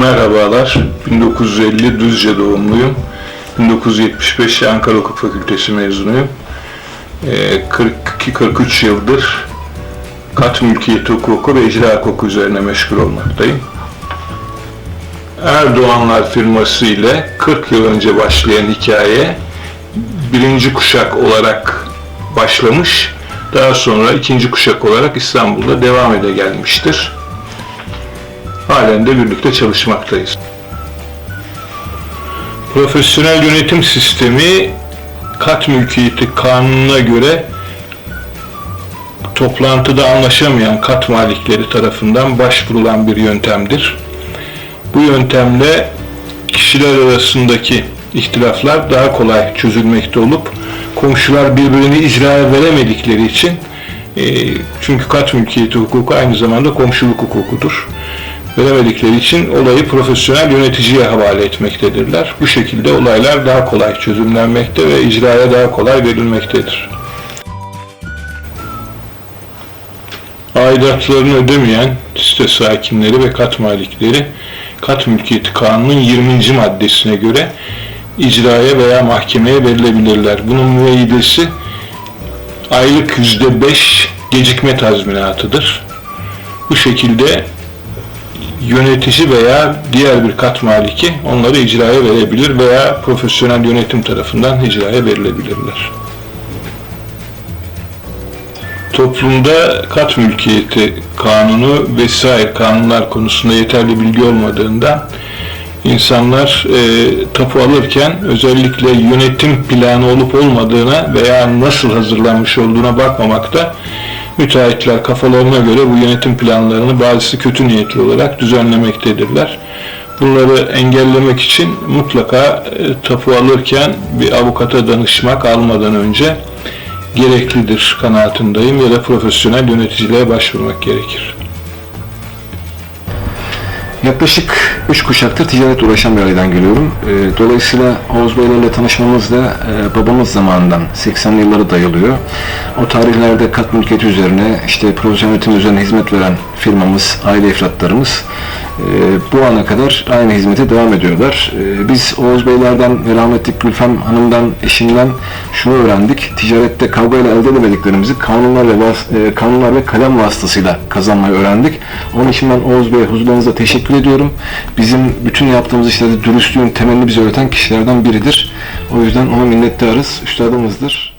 Merhabalar, 1950 Düzce doğumluyum. 1975 Ankara Hukuk Fakültesi mezunuyum. Ee, 42-43 yıldır kat mülkiyeti hukuku ve icra hukuku üzerine meşgul olmaktayım. Erdoğanlar firması ile 40 yıl önce başlayan hikaye birinci kuşak olarak başlamış, daha sonra ikinci kuşak olarak İstanbul'da devam ede gelmiştir. Halen de birlikte çalışmaktayız. Profesyonel yönetim sistemi kat mülkiyeti kanununa göre toplantıda anlaşamayan kat malikleri tarafından başvurulan bir yöntemdir. Bu yöntemle kişiler arasındaki ihtilaflar daha kolay çözülmekte olup komşular birbirini icraya veremedikleri için e, çünkü kat mülkiyeti hukuku aynı zamanda komşuluk hukukudur. Veremedikleri için olayı profesyonel yöneticiye havale etmektedirler. Bu şekilde olaylar daha kolay çözümlenmekte ve icraya daha kolay verilmektedir. Aidatlarını ödemeyen site sakinleri ve kat malikleri kat mülkiyeti kanunun 20. maddesine göre icraya veya mahkemeye verilebilirler. Bunun müeyyidesi aylık %5 gecikme tazminatıdır. Bu şekilde yönetici veya diğer bir kat maliki onları icraya verebilir veya profesyonel yönetim tarafından icraya verilebilirler. Toplumda kat mülkiyeti kanunu vesaire kanunlar konusunda yeterli bilgi olmadığından insanlar e, tapu alırken özellikle yönetim planı olup olmadığına veya nasıl hazırlanmış olduğuna bakmamakta müteahhitler kafalarına göre bu yönetim planlarını bazısı kötü niyetli olarak düzenlemektedirler. Bunları engellemek için mutlaka e, tapu alırken bir avukata danışmak almadan önce gereklidir kanaatindeyim ya da profesyonel yöneticiliğe başvurmak gerekir. Yaklaşık 3 kuşaktır ticaretle uğraşan bir aileden geliyorum. Ee, Dolayısıyla Oğuz Beylerle tanışmamız da e, babamız zamanından 80'li yıllara dayalıyor. O tarihlerde kat mülkiyeti üzerine, işte profesyonel yönetim üzerine hizmet veren firmamız, aile ifratlarımız e, bu ana kadar aynı hizmete devam ediyorlar. E, Biz Oğuz Beylerden ve rahmetli Gülfem Hanım'dan, eşinden şunu öğrendik. Ticarette kavgayla elde edemediklerimizi kanunlar ve e, kanunlar ve kalem vasıtasıyla kazanmayı öğrendik. Onun için ben Oğuz Bey huzurlarınıza teşekkür ediyorum. Bizim bütün yaptığımız işlerde dürüstlüğün temelini bize öğreten kişilerden biridir. O yüzden ona minnettarız, üstadımızdır.